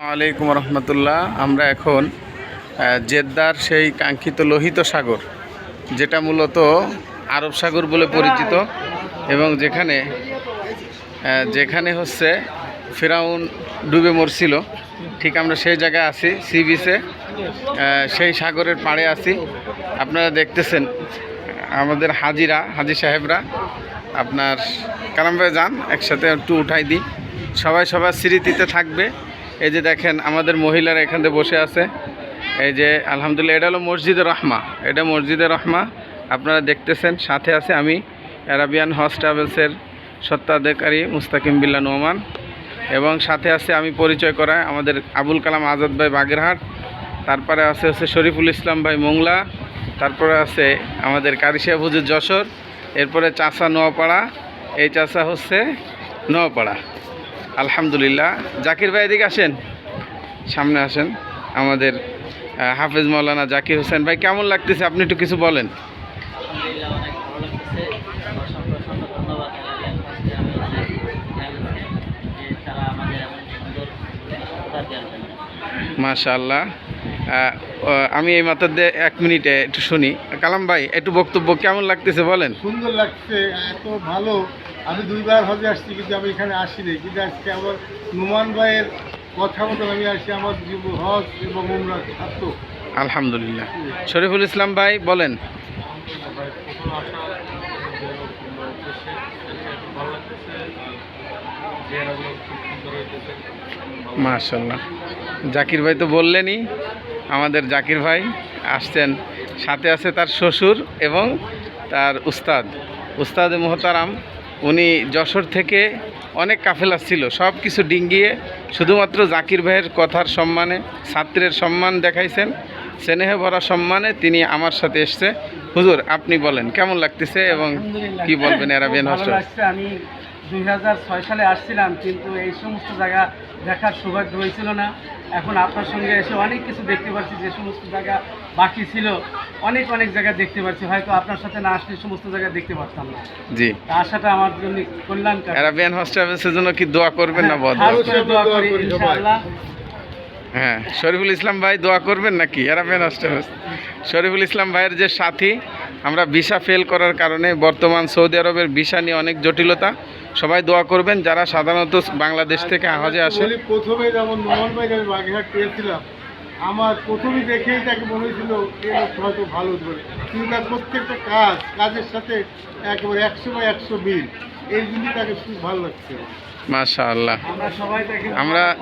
আলাইকুম রহমতুল্লাহ। আমরা এখন জেদ্দার সেই কাঙ্ক্ষিত লোহিত সাগর, যেটা মূলত আরব সাগর বলে পরিচিত এবং যেখানে যেখানে হচ্ছে ফেরাউন ডুবে মরছিল। ঠিক আমরা সেই জায়গায় আছি সি বিচে সেই সাগরের পাড়ে আছি। আপনারা দেখতেছেন, আমাদের হাজিরা, হাজি সাহেবরা। আপনার ভাই যান, একসাথে একটু উঠাই দিই। সবাই সবার স্মৃতিতে থাকবে। এই যে দেখেন, আমাদের মহিলারা এখান এখানে বসে আছে। এই যে, আলহামদুলিল্লাহ, এটা হলো মসজিদে রহমা। এটা মসজিদে রহমা। আপনারা দেখতেছেন, সাথে আছে আমি, অ্যারাবিয়ান হজ ট্রাভেলসের সত্ত্বাধিকারী মুস্তাকিম বিল্লা নোমান। এবং সাথে আছে আমি পরিচয় করাই, আমাদের আবুল কালাম আজাদ ভাই বাগেরহাট। তারপরে আছে হচ্ছে শরীফুল ইসলাম ভাই মোংলা। তারপরে আছে আমাদের কারিশিয়া হুজুর যশোর। এরপরে চাষা নোয়াপাড়া। এই চাষা হচ্ছে নোয়াপাড়া। আলহামদুলিল্লাহ। জাকির ভাই এদিকে আসেন? সামনে আসেন। আমাদের হাফেজ মৌলানা জাকির হোসেন ভাই, কেমন লাগতেছে? আপনি একটু কিছু বলেন। আলহামদুলিল্লাহ আমি এই মাত্র দিয়ে এক মিনিটে একটু শুনি। কালাম ভাই একটু বক্তব্য কেমন লাগতেছে বলেন? সুন্দর লাগছে এত ভালো। আমি দুইবার হজে আসছি কিন্তু আমি এখানে আসিনি। কিন্তু আজকে আমার নুমান ভাইয়ের কথা মতো আমি আসি আমার জীব- হজ এবং উমরা ছাত্র আলহামদুলিল্লাহ। শরীফুল ইসলাম ভাই বলেন। মাশাল্লাহ জাকির ভাই তো বললেনই। আমাদের জাকির ভাই আসছেন। সাথে আছে তার শ্বশুর এবং তার উস্তাদ। উস্তাদ মোহতারাম উনি যশোর থেকে অনেক কাফেলা ছিল সব কিছু ডিঙ্গিয়ে শুধুমাত্র জাকির ভাইয়ের কথার সম্মানে ছাত্রের সম্মান দেখাইছেন। স্নেহে ভরা সম্মানে তিনি আমার সাথে এসছে। হুজুর আপনি বলেন কেমন লাগতেছে এবং কি বলবেন ভালো হোস্টেল আমি দুই হাজার ছয় সালে আসছিলাম কিন্তু এই সমস্ত জায়গা দেখার সৌভাগ্য হয়েছিল না। এখন আপনার সঙ্গে এসে অনেক কিছু দেখতে পাচ্ছি যে সমস্ত জায়গা বাকি ছিল অনেক অনেক জায়গা দেখতে পাচ্ছি। হয়তো আপনার সাথে না আসলে সমস্ত জায়গা দেখতে পারতাম না। জি। আশাটা আমার জন্য কল্যাণকর। অ্যারাবিয়ান হোস্টেলের জন্য কি দোয়া করবেন না বদ দোয়া দোয়া করি করি ইনশাআল্লাহ। হ্যাঁ শরীফুল ইসলাম ভাই দোয়া করবেন নাকি? অ্যারাবিয়ান হোস্টেল শরীফুল ইসলাম ভাইয়ের যে সাথী আমরা ভিসা ফেল করার কারণে বর্তমান সৌদি আরবের ভিসা নিয়ে অনেক জটিলতা। সবাই দোয়া করবেন যারা সাধারণত বাংলাদেশ থেকে হজে আসে। বলি প্রথমে যেমন নুমান ভাইকে আমি বাগেরহাট পেয়েছিলাম আমার প্রথমে দেখেই তাকে মনে হয়েছিল এ হয়তো ভালো ধরে। কিন্তু তার প্রত্যেকটা কাজ কাজের সাথে একেবারে একশো বা একশো মিল। এই জন্যই তাকে খুব ভালো লাগছে। মাশা আল্লাহ আমরা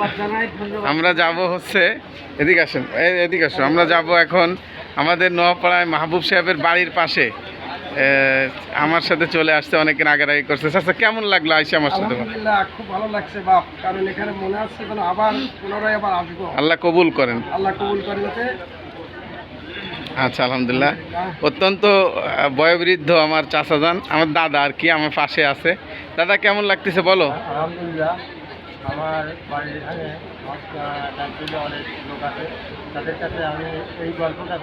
আমরা- যাব হচ্ছে এদিকে আসেন এদিকে আসুন। আমরা যাব এখন আমাদের নোয়াপাড়ায় মাহবুব সাহেবের বাড়ির পাশে। আমার সাথে চলে আসছে অনেকের আগারাগি করছে। আচ্ছা কেমন লাগল আইসা আমার সাথে? খুব ভালো লাগছে বাপ। কারণ এখানে মনে যেন আবার পুনরায় আবার আসব। আল্লাহ কবুল করেন। আল্লাহ কবুল করে যাতে আচ্ছা আলহামদুলিল্লাহ। অত্যন্ত বয়োবৃদ্ধ আমার চাচা যান আমার দাদা আর কি আমার পাশে আছে। দাদা কেমন লাগতেছে বলো? আলহামদুলিল্লাহ আমার বাড়ির এখানে ডাক্তারে অনেক লোক আছে। তাদের কাছে আমি এই গল্পটা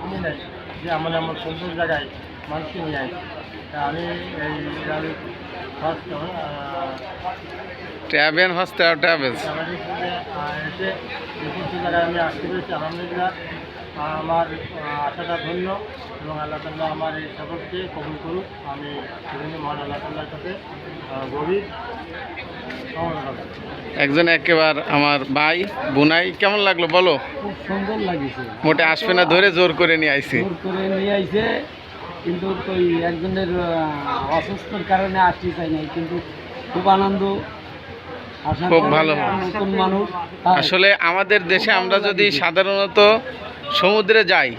শুনি নাই। যে আমার আমার সুন্দর জায়গায় মানুষকে নিয়ে আসি আমি এই আমি ফার্স্ট ট্রাভেল হস্তে ট্রাভেলস। আমাদের এসে যে জায়গায় আমি আসতে পেরেছি। আলহামদুলিল্লাহ আমার আশাটা ধন্য এবং আল্লাহ তাল্লাহ আমার এই সকলকে কবুল করুক। আমি বিভিন্ন মহান আল্লাহ তাল্লাহর গভীর একজন একেবার আমার ভাই বুনাই কেমন লাগল বলো? খুব সুন্দর লাগিছে। মোটে আসবে না ধরে জোর করে নিয়ে আইছি। জোর করে নিয়ে আইছে। কিন্তু ওই একজনের অসুস্থর কারণে আসতে চাই নাই কিন্তু খুব আনন্দ খুব ভালো। নতুন মানুষ আসলে আমাদের দেশে আমরা যদি সাধারণত সমুদ্রে যাই,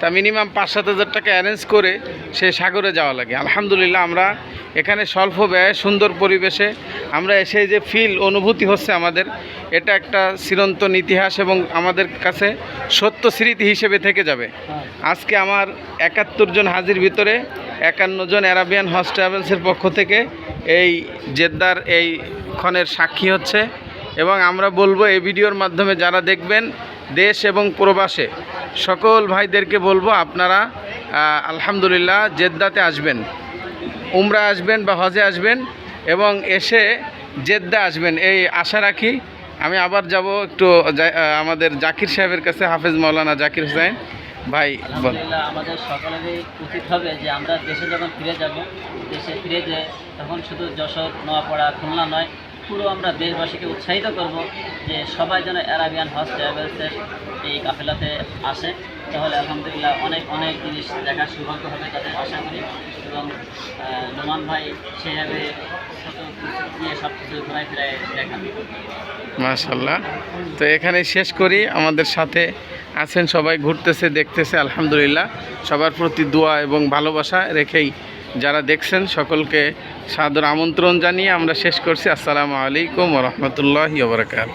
তা মিনিমাম পাঁচ সাত হাজার টাকা অ্যারেঞ্জ করে সে সাগরে যাওয়া লাগে আলহামদুলিল্লাহ আমরা এখানে স্বল্প ব্যয়ে, সুন্দর পরিবেশে আমরা এসে যে ফিল অনুভূতি হচ্ছে আমাদের, এটা একটা চিরন্তন ইতিহাস এবং আমাদের কাছে সত্য স্মৃতি হিসেবে থেকে যাবে। আজকে আমার একাত্তর জন হাজির ভিতরে একান্ন জন অ্যারাবিয়ান হজ ট্রাভেলসের পক্ষ থেকে এই জেদ্দার এই ক্ষণের সাক্ষী হচ্ছে এবং আমরা বলব এই ভিডিওর মাধ্যমে যারা দেখবেন দেশ এবং প্রবাসে সকল ভাইদেরকে বলব আপনারা আলহামদুলিল্লাহ জেদ্দাতে আসবেন, উমরা আসবেন বা হজে আসবেন এবং এসে জেদ্দা আসবেন। এই আশা রাখি, আমি আবার যাব একটু আমাদের জাকির সাহেবের কাছে, হাফেজ মৌলানা জাকির হোসেন ভাই আমাদের সকলেরই উচিত হবে যে আমরা দেশে যখন ফিরে যাব, দেশে ফিরে যে তখন শুধু যশোর, নোয়াপাড়া, খুলনা নয় পুরো আমরা দেশবাসীকে উৎসাহিত করব যে সবাই যেন অ্যারাবিয়ান হজ ট্রাভেলসের এই কাফেলাতে আসে। তাহলে আলহামদুলিল্লাহ অনেক অনেক জিনিস দেখার সৌভাগ্য হবে তাদের আশা করি। এবং নোমান ভাই সেভাবে সব কিছু ঘুরাই ফিরাই দেখান। মাশাল্লাহ তো এখানে শেষ করি। আমাদের সাথে আছেন সবাই, ঘুরতেছে, দেখতেছে, আলহামদুলিল্লাহ। সবার প্রতি দোয়া এবং ভালোবাসা রেখেই যারা দেখছেন সকলকে সাদর আমন্ত্রণ জানিয়ে আমরা শেষ করছি। আসসালামু আলাইকুম রহমতুল্লাহ বারকাত